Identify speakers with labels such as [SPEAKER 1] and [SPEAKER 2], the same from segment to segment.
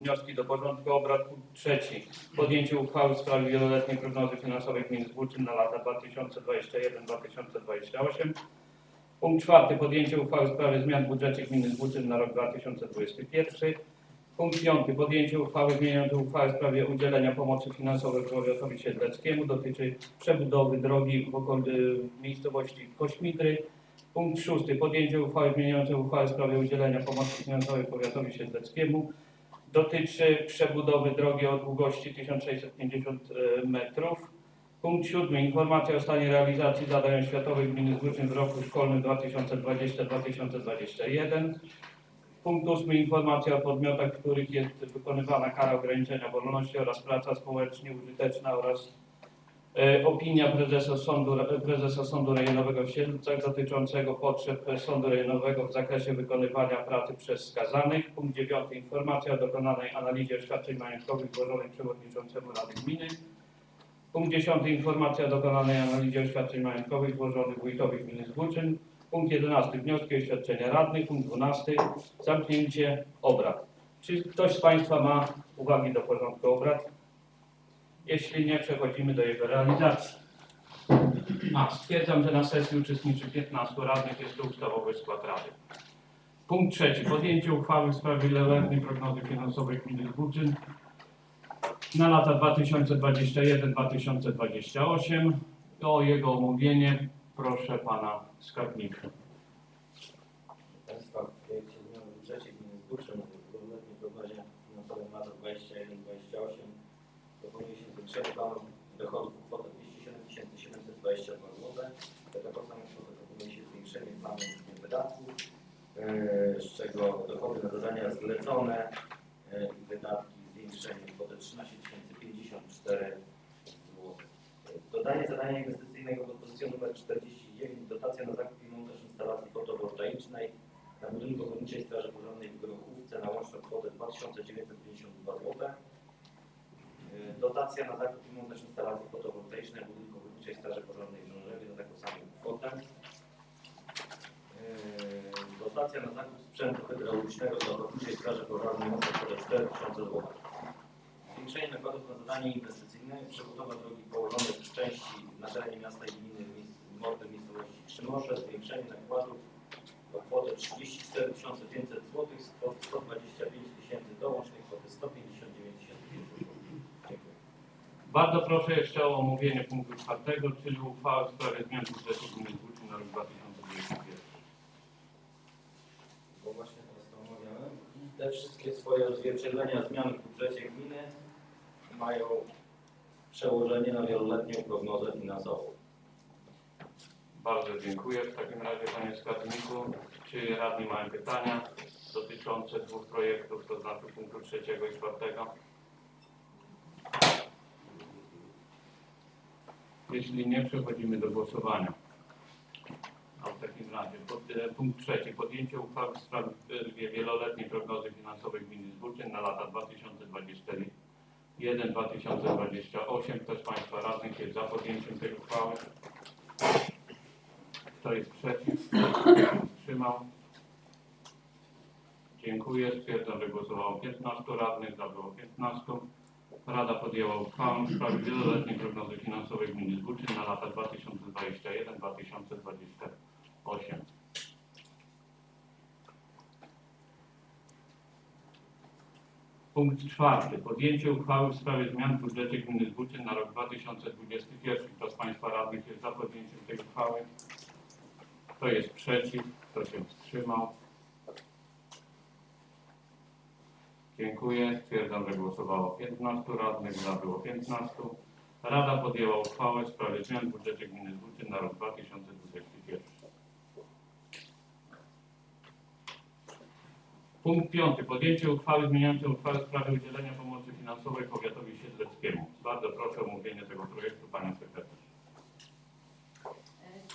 [SPEAKER 1] Wnioski do porządku obrad. Trzeci. Podjęcie uchwały w sprawie wieloletniej prognozy finansowej gminy Zbóczyn na lata 2021-2028. Punkt czwarty. Podjęcie uchwały w sprawie zmian w budżecie gminy Zbóczyn na rok 2021. Punkt piąty. Podjęcie uchwały zmieniającej uchwałę w sprawie udzielenia pomocy finansowej powiatowi siedleckiemu. Dotyczy przebudowy drogi w, w miejscowości Kośmidry. Punkt szósty. Podjęcie uchwały zmieniającej uchwałę w sprawie udzielenia pomocy finansowej powiatowi siedleckiemu dotyczy przebudowy drogi o długości 1650 metrów. Punkt siódmy. Informacja o stanie realizacji zadań oświatowych gminy Zbóczyn w roku szkolnym 2020-2021. Punkt ósmy. Informacja o podmiotach, w których jest wykonywana kara ograniczenia wolności oraz praca społecznie użyteczna oraz e, opinia prezesa sądu, prezesa sądu rejonowego w Siedlcach dotyczącego potrzeb sądu rejonowego w zakresie wykonywania pracy przez skazanych. Punkt dziewiąty. Informacja o dokonanej analizie oświadczeń majątkowych złożonej przewodniczącemu Rady Gminy. Punkt dziesiąty. Informacja o dokonanej analizie oświadczeń majątkowych złożonych wójtowi gminy Zbóczyn. Punkt jedenasty. Wnioski o oświadczenia radnych. Punkt dwunasty. Zamknięcie obrad. Czy ktoś z Państwa ma uwagi do porządku obrad? Jeśli nie, przechodzimy do jego realizacji. A, stwierdzam, że na sesji uczestniczy 15 radnych. Jest to ustawowy skład rady. Punkt trzeci. Podjęcie uchwały w sprawie wieloletniej prognozy finansowej gminy Zbóczyn na lata 2021-2028. O jego omówienie proszę pana skarbnika.
[SPEAKER 2] Państwa w projekcie zmian w budżecie gminy Zbóczyn w wieloletniej prognozie finansowej na lata 21-28 proponuje się zwiększenie planu dochodów o kwotę 207 722 zł. Tego samą kwotę proponuje się zwiększenie planu wydatków, e, z czego dochody na zadania zlecone e, i wydatki zwiększenie kwotę 13 054 zł. Dodanie zadania inwestycyjnego do pozycji numer 49 dotacja na zakup i montaż instalacji fotowoltaicznej na budynku Górniczej Straży Pożarnej w Grochówce na łączną kwotę 2952 zł. Yy, Dotacja na zakup i montaż instalacji fotowoltaicznej na budynku Górniczej Straży Pożarnej w Żążewie na taką samą kwotę. Yy, Dotacja na zakup sprzętu hydraulicznego dla Górniczej Straży Pożarnej na kwotę 4000 zł. Zwiększenie nakładów na zadanie inwestycyjne, przebudowa drogi położonej w części na terenie miasta i gminy mordy miejscowości Krzymorze, zwiększenie nakładów o kwotę 34 500 zł z kwoty 125 tysięcy do łącznej kwoty 159 500 zł. Dziękuję.
[SPEAKER 1] Bardzo proszę jeszcze o omówienie punktu czwartego, czyli uchwała w sprawie zmian w budżecie gminy Zbóczyn na rok 2021.
[SPEAKER 2] Bo właśnie teraz to omawiałem. I te wszystkie swoje odzwierciedlenia zmian w budżecie gminy mają przełożenie na wieloletnią prognozę finansową.
[SPEAKER 1] Bardzo dziękuję. W takim razie panie skarbniku, czy radni mają pytania dotyczące dwóch projektów, to znaczy punktu trzeciego i czwartego? Jeśli nie, przechodzimy do głosowania. A w takim razie pod, e, punkt trzeci. Podjęcie uchwały w sprawie wieloletniej prognozy finansowej gminy Zbóczyn na lata 2021-2028. Kto z Państwa radnych jest za podjęciem tej uchwały? Kto jest przeciw? Kto się wstrzymał? Dziękuję. Stwierdzam, że głosowało 15 radnych, za było 15. Rada podjęła uchwałę w sprawie wieloletniej prognozy finansowej gminy Zbóczyn na lata 2021-2028. Punkt czwarty. Podjęcie uchwały w sprawie zmian w budżecie gminy Zbóczyn na rok 2021. Kto z Państwa radnych jest za podjęciem tej uchwały? Kto jest przeciw? Kto się wstrzymał? Dziękuję. Stwierdzam, że głosowało 15 radnych, za było 15. Rada podjęła uchwałę w sprawie zmian w budżecie gminy na rok 2021. Punkt piąty. Podjęcie uchwały zmieniającej uchwałę w sprawie udzielenia pomocy finansowej powiatowi siedleckiemu. Bardzo proszę o omówienie tego projektu Panią Sekretarz.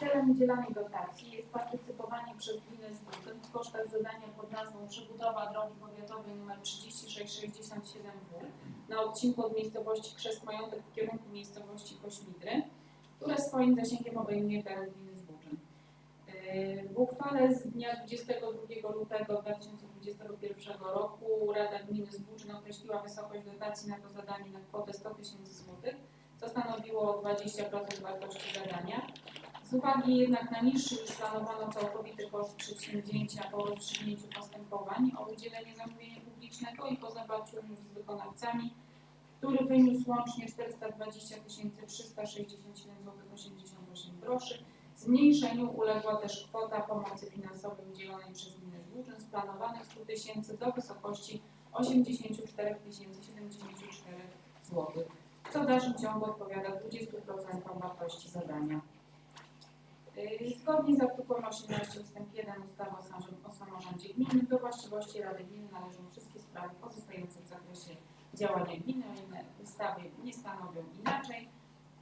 [SPEAKER 3] Celem udzielanej dotacji jest partycypowanie przez gminę Zbóczyn w kosztach zadania pod nazwą przebudowa drogi powiatowej nr 3667W na odcinku od miejscowości Krzest Majątek w kierunku miejscowości Kośmidry, które swoim zasięgiem obejmuje teren gminy Zbóczyn. Yy, W uchwale z dnia 22 lutego 2021 roku Rada Gminy Zbóczyn określiła wysokość dotacji na to zadanie na kwotę 100 tysięcy złotych, co stanowiło 20% wartości zadania. Z uwagi jednak na niższy niż planowano całkowity koszt przedsięwzięcia po rozstrzygnięciu postępowań o udzielenie zamówienia publicznego i po zawarciu umów z wykonawcami, który wyniósł łącznie 420 367 zł 88 groszy, Zmniejszeniu uległa też kwota pomocy finansowej udzielonej przez gminę Złuczyn z planowanych 100 tysięcy do wysokości 84 074 zł, co w dalszym ciągu odpowiada 20% wartości zadania. Yy, Zgodnie z artykułem 18 ust. 1 ustawy o samorządzie, gminy do właściwości Rady Gminy należą wszystkie sprawy pozostające w zakresie działania gminy, o ile ustawy nie stanowią inaczej.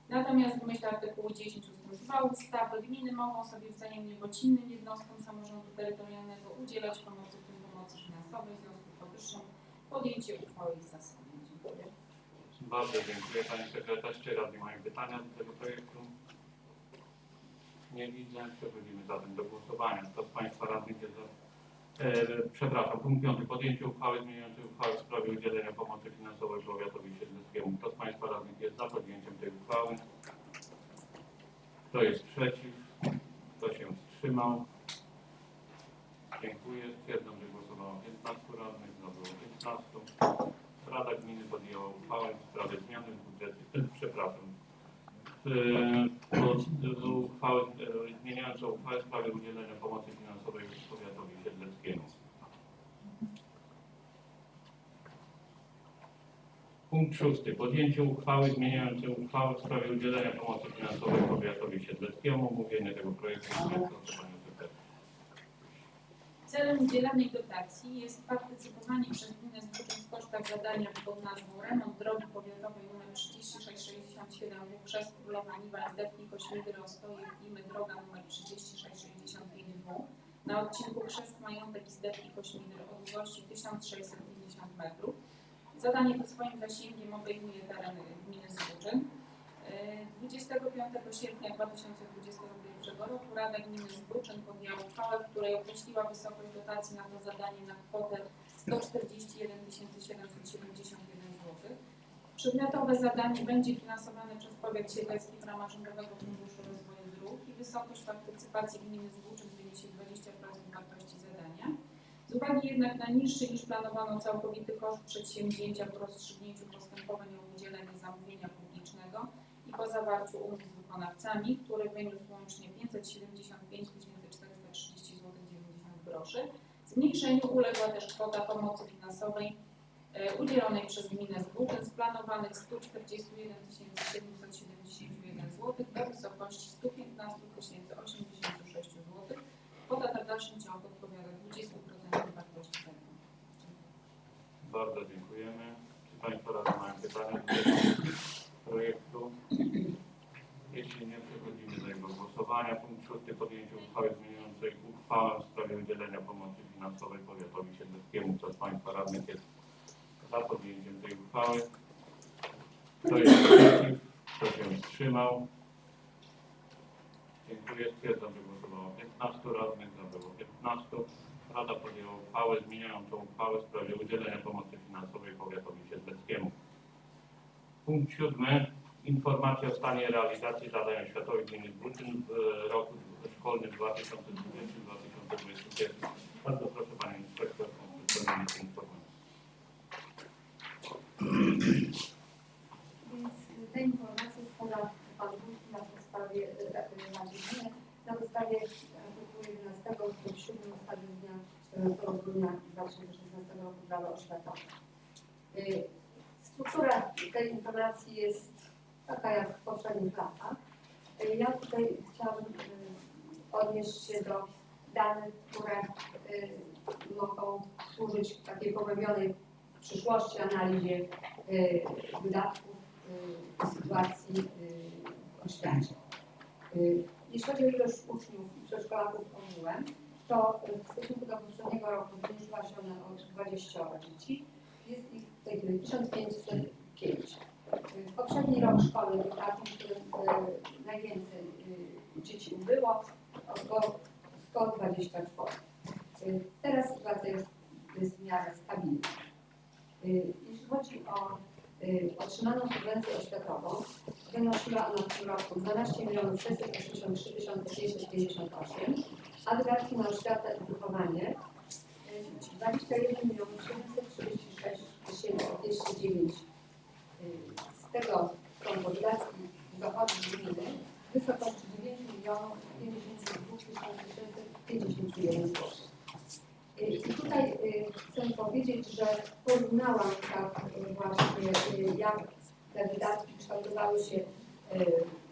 [SPEAKER 3] Natomiast w myśl artykułu 10 ust. 2 ustawy gminy mogą sobie wzajemnie bądź innym jednostkom samorządu terytorialnego udzielać pomocy, w tym pomocy finansowej. W związku z powyższym podjęcie uchwały jest zasadne. Dziękuję.
[SPEAKER 1] Bardzo dziękuję Pani Sekretarz. Czy radni mają pytania do tego projektu? Nie widzę. Przechodzimy zatem do głosowania. Kto z Państwa radnych jest za... E, przepraszam, punkt piąty. Podjęcie uchwały zmieniającej uchwałę w sprawie udzielenia pomocy finansowej powiatowi siedleckiemu. Kto z Państwa radnych jest za podjęciem tej uchwały? Kto jest przeciw? Kto się wstrzymał? Dziękuję. Stwierdzam, że głosowało 15 radnych, za było 15. Rada Gminy podjęła uchwałę w sprawie zmiany w budżecie, przepraszam, pod- uchwałę, e, zmieniającą uchwałę w sprawie udzielenia pomocy finansowej powiatowi siedleckiemu. Punkt szósty. Podjęcie uchwały zmieniającej uchwałę w sprawie udzielenia pomocy finansowej powiatowi siedleckiemu. Omówienie tego projektu. Proszę Panią.
[SPEAKER 3] Celem udzielanej dotacji jest partycypowanie przez zadania pod nazwą Remont drogi powiatowej nr 3667 w Chrzest Królowa Niwa Zdepnik Kośmidry Ostoje Klimy droga nr 3665W na odcinku Chrzest Majątek i Zdepnik Kośmidry o długości 1650 metrów. Zadanie to swoim zasięgiem obejmuje teren gminy Zbóczyn. Yy, 25 sierpnia 2021 roku Rada Gminy Zbóczyn podjęła uchwałę, w której określiła wysokość dotacji na to zadanie na kwotę 141 771 zł. Przedmiotowe zadanie będzie finansowane przez powiat siedlecki w ramach Rządowego Funduszu Rozwoju Dróg i wysokość partycypacji gminy Zbóczyn wyniesie 20% wartości zadania. Z uwagi jednak na niższy niż planowano całkowity koszt przedsięwzięcia po rozstrzygnięciu postępowań o udzielenie zamówienia publicznego i po zawarciu umów z wykonawcami, który wyniósł łącznie 575 430 zł 90 groszy. Zmniejszeniu uległa też kwota pomocy finansowej e, udzielonej przez gminę Zbóczyn z planowanych 141 771 zł do wysokości 115 086 zł. Kwota ta w dalszym ciągu odpowiada 20% wartości zadania.
[SPEAKER 1] Bardzo dziękujemy. Czy Państwo radni mają pytania do projektu? Jeśli nie, przechodzimy głosowania punkt 6 podjęcie uchwały zmieniającej uchwałę w sprawie udzielenia pomocy finansowej powiatowi siedleckiemu przez państwa radnych jest za podjęciem tej uchwały. Kto jest przeciw? Kto się wstrzymał? Dziękuję. Stwierdzam, że głosowało 15 radnych, za było 15. Rada podjęła uchwałę zmieniającą uchwałę w sprawie udzielenia pomocy finansowej powiatowi siedleckiemu. Punkt 7 Informacje o stanie realizacji zadań oświatowych gminy Brutyn w e, roku szkolnym 2020-2021. Bardzo proszę Panią Inspektor o przedstawienie tej informacji.
[SPEAKER 4] Więc te informacje składa Pan Burki na podstawie e, e, na na podstawie artykułu 11 ust. 7 ustawy z dnia 14 grudnia 2016 roku prawa oświatowe. Struktura tej informacji jest taka jak w poprzednich latach. Ja tutaj chciałabym y, odnieść się do danych, które y, mogą służyć takiej pogłębionej w przyszłości analizie y, wydatków sytuacji w oświacie. Jeśli chodzi o ilość uczniów i przedszkolaków ogółem, to w stosunku do poprzedniego roku zmniejszyła się ona o 20 dzieci. Jest ich w tej chwili 1505. Poprzedni rok szkolny był takim, w którym y, najwięcej y, dzieci ubyło, bo 124. Y, Teraz sytuacja jest w miarę stabilna. Y, Jeśli chodzi o otrzymaną subwencję oświatową, wynosiła ona w tym roku 12 683 558, a wydatki na oświatę i wychowanie y, 21 736 209. Z tego są wydatki dochody gminy w wysokości 9 milionów 52 651 zł. I tutaj y, chcę powiedzieć, że porównałam tak y, właśnie, y, jak te wydatki kształtowały się,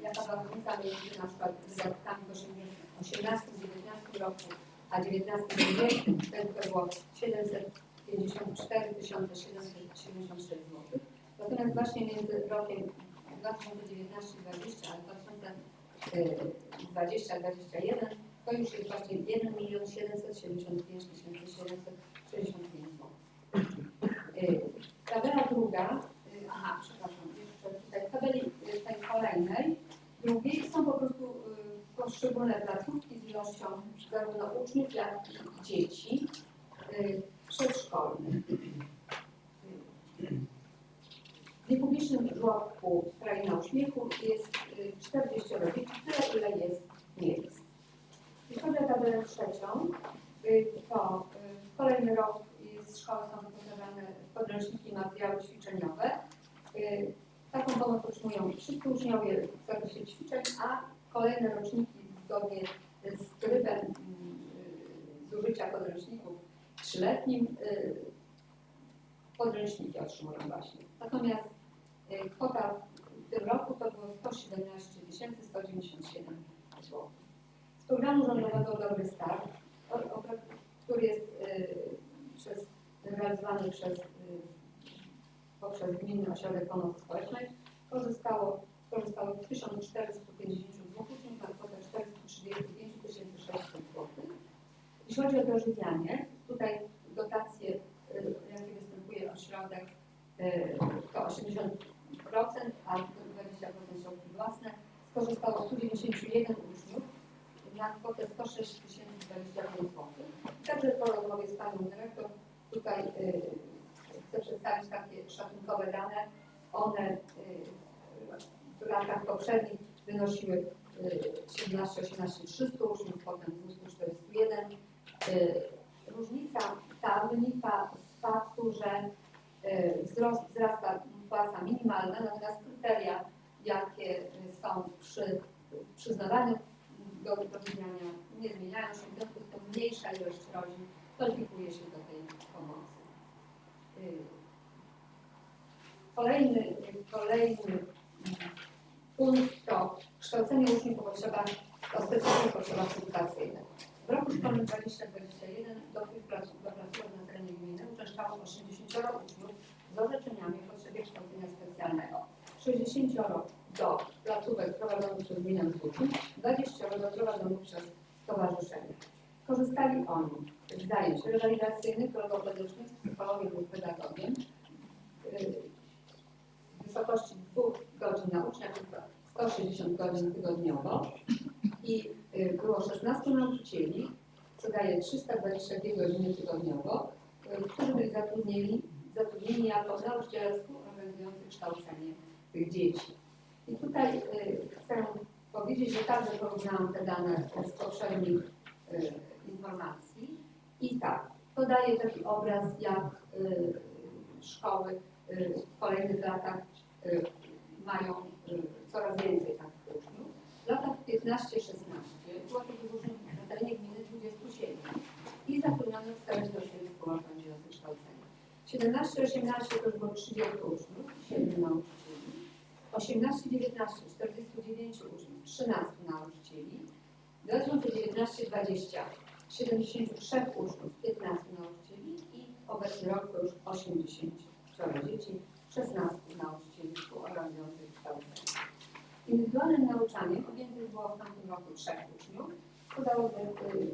[SPEAKER 4] jaka była różnica między na przykład wydatkami w 18-19 roku, a 19-20, wtedy to było 754 776 zł. Natomiast właśnie między rokiem 2019-2020 a 2020-2021 to już jest właśnie 1 milion 775 765 zł. Y, Tabela druga, y, aha, przepraszam, jeszcze tutaj w tabeli y, tej kolejnej, drugiej są po prostu y, poszczególne placówki z ilością zarówno uczniów, jak i dzieci y, przedszkolnych. W niepublicznym żłobku Kraina Uśmiechu jest y, 40 dzieci, tyle ile jest miejsc. Jeśli chodzi o tabelę trzecią, y, to y, kolejny rok z szkoły są wyposażane w podręczniki materiały ćwiczeniowe. Y, Taką pomoc otrzymują wszyscy uczniowie w zakresie ćwiczeń, a kolejne roczniki zgodnie z trybem y, zużycia podręczników trzyletnim y, podręczniki otrzymują właśnie. Natomiast y, kwota w tym roku to było 117 197 zł. Z programu rządowego Dobry Start, który jest y, przez, realizowany przez, y, poprzez Gminny Ośrodek Pomocy Społecznej, korzystało, korzystało 1452 uczniów na kwotę 435 600 zł. Jeśli chodzi o dożywianie, tutaj dotacje, jakie występuje ośrodek, to 80%, a 20% środki własne. Skorzystało 191 uczniów na kwotę 106 025 zł. Także po rozmowie z Panią Dyrektor tutaj y, chcę przedstawić takie szacunkowe dane. One y, w latach poprzednich wynosiły y, 17, 18, 300 uczniów, potem 241. Y, Różnica ta wynika z faktu, że y, wzrost, wzrasta płaca minimalna, natomiast kryteria, jakie są przy przyznawaniu do wypełniania nie zmieniają się, w związku z tym mniejsza ilość rodzin kwalifikuje się do tej pomocy. Y, Kolejny, kolejny punkt to kształcenie uczniów o potrzebach, o specjalnych potrzebach edukacyjnych. W roku szkolnym 2021 do tych placówek na terenie gminy uczęszczało 80 uczniów z orzeczeniami kształcenia specjalnego. 60 do placówek prowadzonych przez gminę Złuczyn, 20 do prowadzonych przez stowarzyszenie. Korzystali oni z zajęć rewalidacyjnych, logopedycznych, psychologiem lub pedagogiem w wysokości dwóch godzin na ucznia, czyli 160 godzin tygodniowo i yy, było 16 nauczycieli, co daje 322 godziny tygodniowo, yy, którzy byli zatrudnieni, zatrudnieni jako nauczyciele kształcenie tych dzieci. I tutaj y, chcę powiedzieć, że także porównałam te dane z poprzednich y, informacji. I tak, to daje taki obraz, jak y, szkoły w kolejnych latach mają coraz więcej takich uczniów. W latach 15-16 było tych uczniów na terenie gminy 27 i zatrudniono 460 połączonych 17, 18 to już było 30 uczniów, 7 nauczycieli. 18, 19, 49 uczniów, 13 nauczycieli. 2019, 20, 73 uczniów, 15 nauczycieli i obecny rok to już 80 dzieci, 16 nauczycieli współorganizujących kształcenie. Indywidualnym nauczaniem objętych było w tamtym roku 3 uczniów. Udało się y,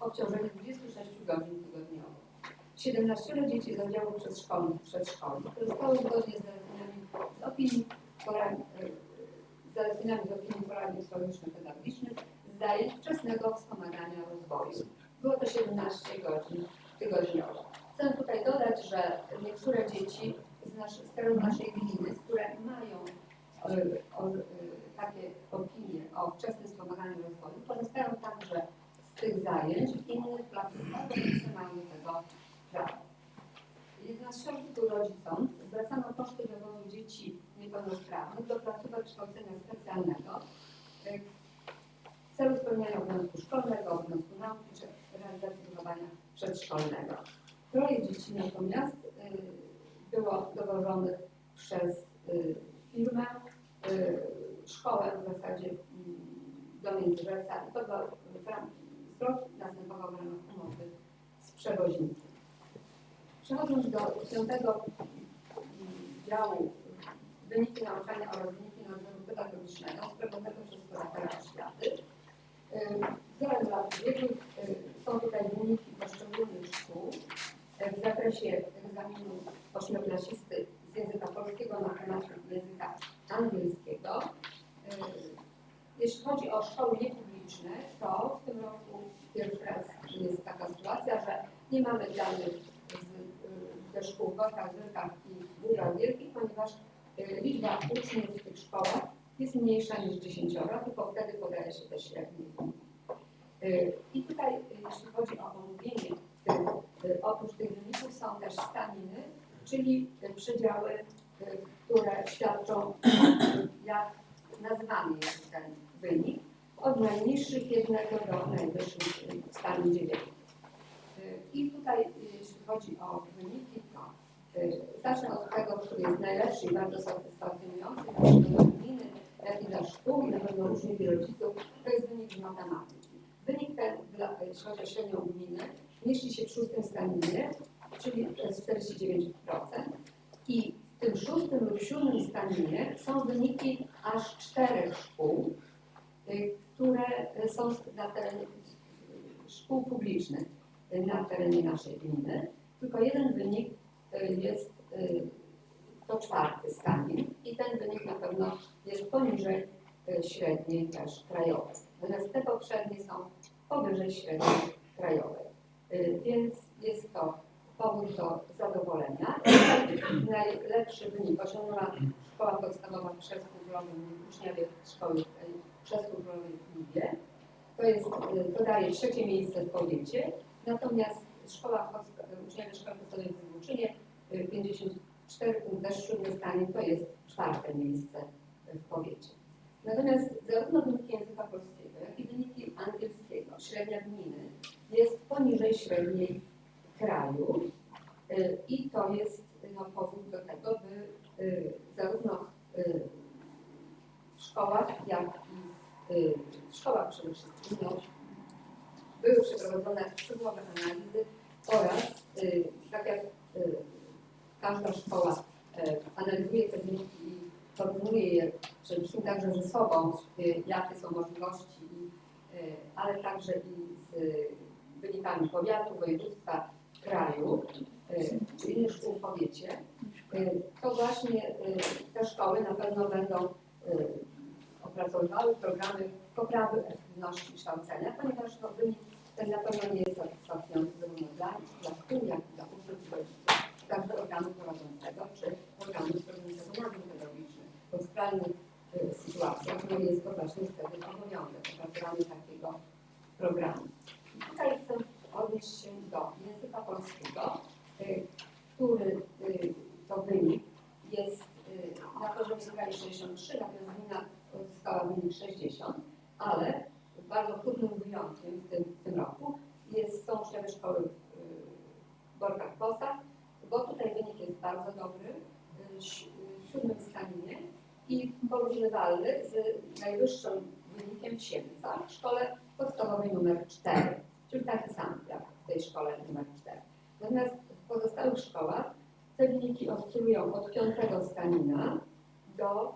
[SPEAKER 4] obciążenie 26 godzin tygodniowo. 17 dzieci z oddziału przedszkolnych przedszkoli korzystało zgodnie z zaleceniami z opinii porad- y, z z opinii poradni społeczno-pedagogicznych z zajęć wczesnego wspomagania rozwoju. Było to 17 godzin tygodniowo. Chcę tutaj dodać, że niektóre dzieci z, nasz, z terenu naszej gminy, które mają e, o, e, takie opinie o wczesnym wspomaganiu rozwoju, korzystają także z tych zajęć w innych placówkach, które mają do tego prawo. Jednościowych rodzicom zwracano koszty dowozu dzieci niepełnosprawnych do placówek kształcenia specjalnego e, w celu spełniania obowiązku szkolnego, obowiązku nauki czy realizacji wychowania przedszkolnego. Troje dzieci natomiast y, było dowożonych przez y, firmę, szkołę w zasadzie y, do Międzyrzeca i to zwrot następował w ramach umowy z przewoźnikiem. Przechodząc do piątego działu wyniki nauczania oraz wyniki nadzoru pedagogicznego sprowadzonego przez kuratora oświaty. Wzorem lat ubiegłych są tutaj wyniki poszczególnych szkół y, w zakresie egzaminu ośmioklasisty z języka polskiego na temat języka angielskiego. Y, Jeśli chodzi o szkoły niepubliczne, to w tym roku pierwszy raz jest taka sytuacja, że nie mamy danych w Gorkach, Wyrkach i Wielkich, ponieważ y, liczba uczniów w tych szkołach jest mniejsza niż 10, tylko wtedy podaje się te średnie I tutaj, y, jeśli chodzi o omówienie y, oprócz tych wyników są też staniny, czyli przedziały, które świadczą, jak nazywany jest ten wynik, od najniższych jednego do najwyższych stanin dziewięciu. I tutaj, chodzi o wyniki, to y, zacznę od tego, który jest najlepszy i bardzo satysfakcjonujący, dla gminy, jak i dla szkół i na pewno i rodziców, to jest wynik z matematyki. Wynik ten, dla, jeśli chodzi o średnią gminę, mieści się w szóstym staninie, czyli to jest 49%. I w tym szóstym lub siódmym staninie są wyniki aż czterech szkół, y, które są na terenie y, szkół publicznych y, na terenie naszej gminy. Tylko jeden wynik y, jest y, to czwarty stanin i ten wynik na pewno jest poniżej y, średniej też krajowej. Natomiast te poprzednie są powyżej średniej krajowej. Więc jest to powód do zadowolenia. Najlepszy wynik osiągnęła szkoła podstawowa w Krzesku Królowym, uczniowie szkoły w Krzesku Królowym w Liwie. To, jest, to daje trzecie miejsce w powiecie. Natomiast szkoła, uczniowie szkoły podstawowej w Zwłóczynie y, 54 punkt też siódmy stanie, to jest czwarte miejsce w powiecie. Natomiast zarówno wyniki języka polskiego, jak i wyniki angielskiego, średnia gminy jest poniżej średniej kraju y, i to jest no, powód do tego, by y, zarówno y, w szkołach, jak i y, w szkołach przede wszystkim no, były przeprowadzone szczegółowe analizy oraz y, tak jak y, każda szkoła y, analizuje te wyniki i porównuje je przede wszystkim także ze sobą, jakie są możliwości, ale także i z wynikami powiatu, województwa, kraju, czy innych szkół w powiecie, to właśnie te szkoły na pewno będą opracowywały programy poprawy efektywności kształcenia, ponieważ to wynik ten na pewno nie jest satysfakcjonujący zarówno dla, dla dla uczniów i rodziców, także organu prowadzącego, czy organu prowadzącego nadzór pedagogiczny. Bo w skrajnych sytuacjach no jest to właśnie wtedy obowiązek opracowanie takiego programu. I tutaj chcę odnieść się do języka polskiego, y, który y, to wynik jest y, na poziomie kraju 63, natomiast gmina uzyskała wynik 60, ale bardzo trudnym wyjątkiem w tym, w tym roku jest, są uczniowie szkoły w Borkach Posach, bo tutaj wynik jest bardzo dobry, w siódmym staninie i porównywalny z najwyższym wynikiem w w szkole podstawowej numer 4, czyli taki sam jak w tej szkole numer 4. Natomiast w pozostałych szkołach te wyniki oscylują od piątego stanina do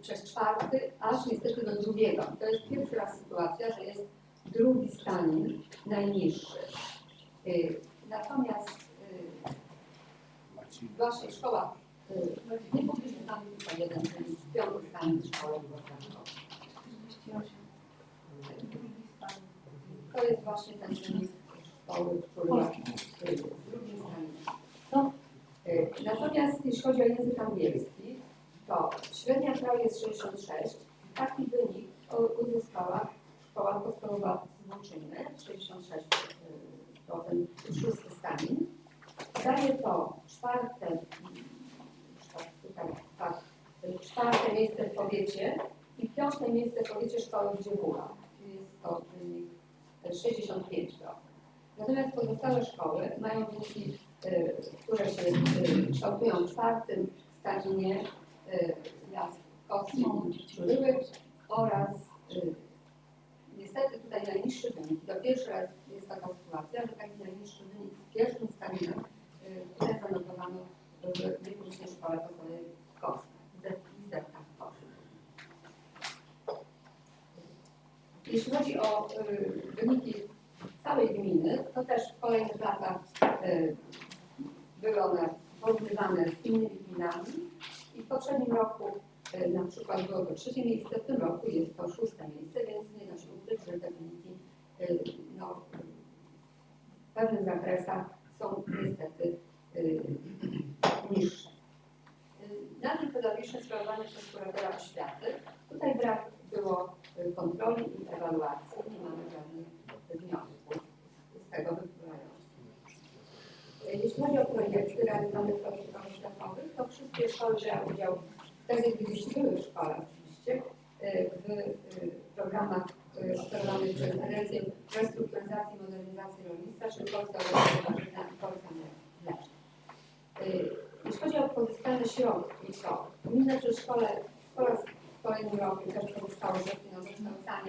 [SPEAKER 4] przez czwarty, aż niestety do drugiego. To jest pierwszy raz sytuacja, że jest drugi stanin najniższy. Y, Natomiast y, właśnie szkoła y, nie publiczna tam tylko jeden, ten piąty stanin szkoły. To jest właśnie ten szkoły, który y, z drugiej strony. No, y, natomiast jeśli chodzi o język angielski, to średnia kraju jest 66. Taki wynik uzyskała szkoła podstawowa w Włóczynie, 66%, szósty Stalin. Daje to czwarte, tak, czwarte miejsce w powiecie i piąte miejsce w powiecie szkoły w Dziewula. Jest to wynik 65%. Natomiast pozostałe szkoły mają wyniki, y, które się y, kształtują w czwartym Stalinie, y, Jaskowskim i Czuryły oraz y, niestety tutaj najniższy wynik. To pierwszy raz jest taka sytuacja, że taki najniższy wynik w pierwszym Stalinem y, tutaj zanotowano w niepublicznej szkole w w. Jeśli chodzi o y, wyniki całej gminy, to też w kolejnych latach y, były one porównywane z innymi gminami poprzednim roku y, na przykład było to trzecie miejsce, w tym roku jest to szóste miejsce, więc nie da się ukryć, że te wyniki y, no, w pewnych zakresach są niestety y, niższe. Nadzór pedagogiczny sprawowany przez kuratora oświaty. Tutaj brak było kontroli i ewaluacji. Nie mamy żadnych wniosków z tego Jeśli chodzi o projekty realizowane w programach oświatowych, to wszystkie szkoły wzięły udział wtedy, gdy jeśli były w szkole oczywiście, w programach y, oferowanych przez Agencję Restrukturyzacji i Modernizacji Rolnictwa, czyli Polska Rolnictwa i Polska Mleczna. Y, Jeśli chodzi o pozyskane środki, to gminne przedszkole po raz w kolejnym roku też pozyskało środki na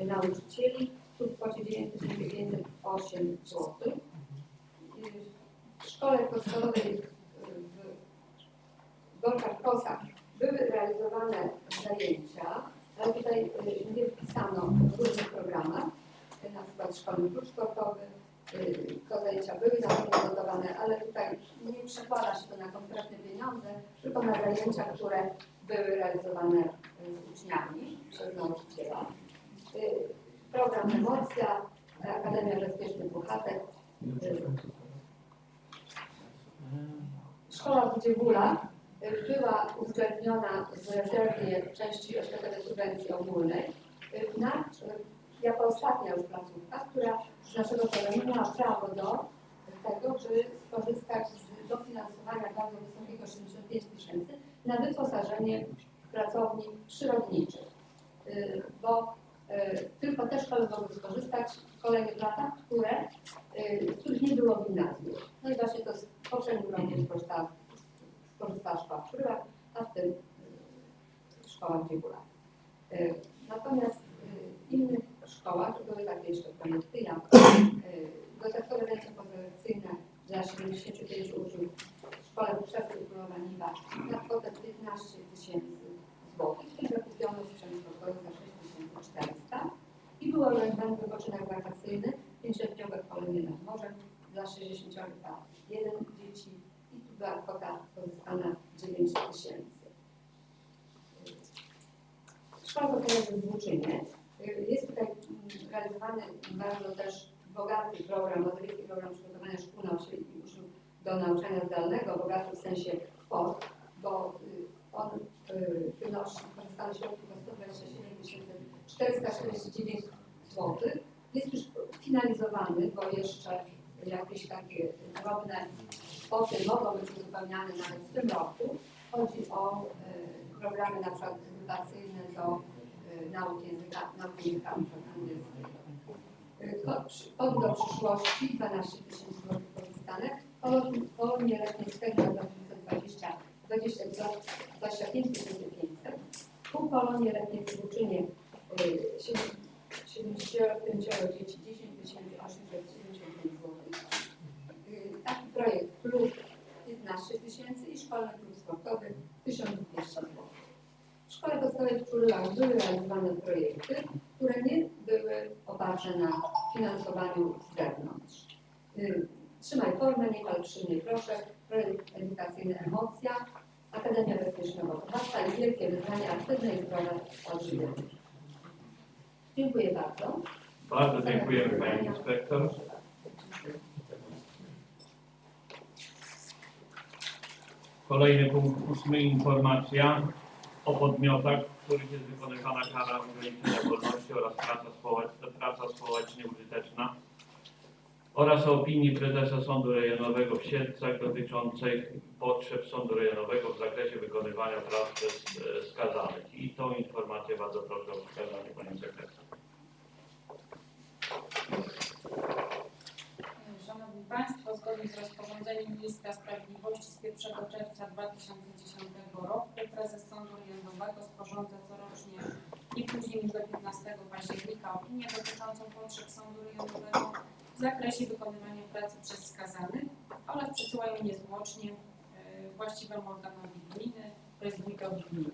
[SPEAKER 4] y, nauczycieli, tu w kwocie 9508 zł. Y, w Golkach Kosach były realizowane zajęcia, ale tutaj y, nie wpisano w różnych programach, y, na przykład szkolny klub sportowy, y, to zajęcia były zanotowane, ale tutaj nie przekłada się to na konkretne pieniądze, tylko na zajęcia, które były realizowane z uczniami przez nauczyciela. Program Emocja, Akademia Bezpiecznych Bohater, y, Szkoła w Dziewula y, była uwzględniona w rezerwie części oświatowej subwencji ogólnej y, na, y, jako ostatnia już placówka, która z naszego programu miała prawo do tego, by skorzystać z dofinansowania bardzo wysokiego 75 tysięcy na wyposażenie pracowni przyrodniczych. Bo tylko te szkoły mogły skorzystać w kolejnych latach, które, y, w których nie było gimnazjum. No i właśnie to w poprzednim roku skorzystała, skorzystała szkoła w Przyrywach, a w tym y, szkoła w Dziegulach. Natomiast w innych szkołach były takie jeszcze projekty, jak dodatkowe zajęcia pozalekcyjne dla 75 uczniów w szkole Krzewskiej Królowa Niwa na kwotę 15 tysięcy złotych, tym zakupiono sprzęt sportowy za 6400 i był organizowany wypoczynek wakacyjny, 5-letniowe kolenie nad morzem dla 61 dzieci i tu była kwota pozyskana 9 tysięcy. Szkoła podstawowa w Włóczynie. Jest tutaj mm, realizowany bardzo też bogaty program, modelicki program przygotowania szkół i uczniów do nauczania zdalnego, bogaty w sensie sport, bo y, on y, wynosi pozostałe środki o 127 449 zł. Jest już finalizowany, bo jeszcze jakieś takie drobne kwoty mogą być uzupełniane nawet w tym roku. Chodzi o y, programy na przykład edukacyjne do y, nauki języka, nauki języka angielskiego. Kod do przyszłości 12 tysięcy złotych pozyskane. Kolonie letnie Stegna 2020 22 25 500. Półkolonie letnie w Włóczynie y, 75 dzieci 10 875 zł. Taki projekt klub 15 tysięcy i szkolny klub sportowy 1200 zł. W szkole podstawowej w Czurylach były realizowane projekty, które nie były oparte na finansowaniu z zewnątrz. Y, Trzymaj formę, nie pal przy mnie proszę, projekt edukacyjny Emocja, Akademia Bezpiecznego Bohatera i Wielkie Wyzwania Aktywne i Zdrowe Odżywienie.
[SPEAKER 1] Kolejny punkt ósmy, informacja o podmiotach, w których jest wykonywana kara ograniczenia wolności oraz praca społeczna, praca społecznie użyteczna oraz o opinii prezesa Sądu Rejonowego w Siedlcach dotyczącej potrzeb Sądu Rejonowego w zakresie wykonywania praw przez e, skazanych. I tą informację bardzo proszę o przekazanie Pani Sekretarz.
[SPEAKER 3] Szanowni Państwo, zgodnie z rozporządzeniem Ministra Spraw 31 czerwca 2010 roku prezes Sądu Rejonowego sporządza corocznie i później do 15 października opinię dotyczącą potrzeb Sądu Rejonowego w zakresie wykonywania pracy przez skazanych oraz przesyła ją niezwłocznie e, właściwemu organowi gminy, prezydentów gminy.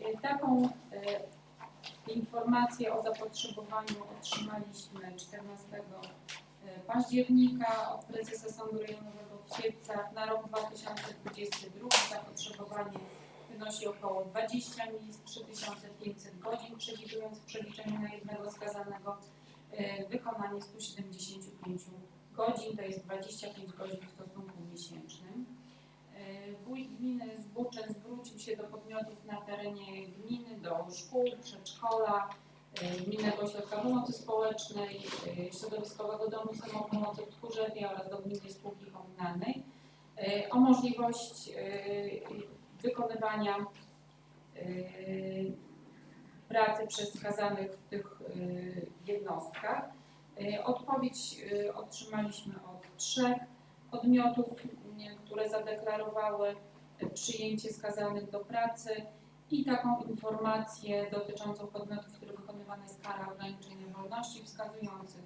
[SPEAKER 3] E, taką e, informację o zapotrzebowaniu otrzymaliśmy 14 października od prezesa Sądu Rejonowego w Siedlcach na rok 2022 zapotrzebowanie wynosi około 20 miejsc, 3500 godzin, przewidując w przeliczeniu na jednego skazanego e, wykonanie 175 godzin, to jest 25 godzin w stosunku miesięcznym. E, Wójt gminy Zbuczyn zwrócił się do podmiotów na terenie gminy, do szkół, przedszkola, Gminnego Ośrodka Pomocy Społecznej, e, Środowiskowego Domu Samopomocy w Tchórzewie oraz do Gminnej Spółki Komunalnej e, o możliwość wykonywania pracy przez skazanych w tych jednostkach. Odpowiedź otrzymaliśmy od trzech podmiotów, które zadeklarowały przyjęcie skazanych do pracy i taką informację dotyczącą podmiotów, w których wykonywana jest kara ograniczenia wolności, wskazujących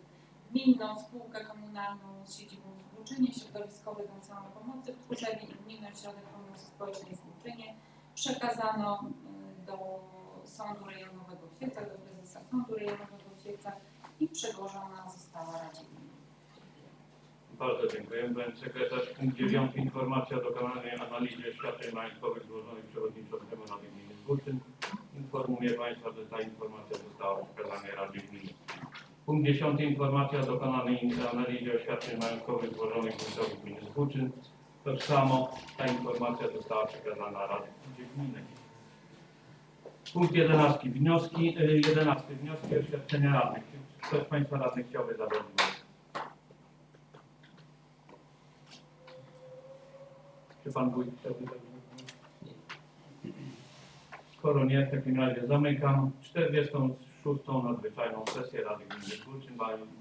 [SPEAKER 3] gminną spółkę komunalną z siedzibą w Włóczynie, środowiskowy dom samopomocy w Tchórzewie i gminny ośrodek pomocy społecznej w Włóczynie przekazano y, do Sądu Rejonowego w do prezesa Sądu Rejonowego w i przedłożona została Radzie.
[SPEAKER 1] Bardzo dziękuję. Pani Sekretarz, punkt dziewiąty. Informacja o dokonanej analizie świadczeń majątkowych złożonych przewodniczącemu Rady Gminy Zbuczyn. Informuję Państwa, że ta informacja została przekazana Radzie Gminy. Punkt dziesiąty. Informacja o dokonanej analizie oświadczeń majątkowych złożonych wójtowi Gminy Zbuczyn. To samo ta informacja została przekazana Radzie Gminy. Punkt 11. Wnioski, y, 11. Wnioski o oświadczenia radnych. Ktoś z Państwa radnych chciałby zabrać głos? Czy Pan Wójt chciałby zabrać? Skoro nie, w takim razie zamykam 46. nadzwyczajną sesję Rady Gminy Zgórczyn.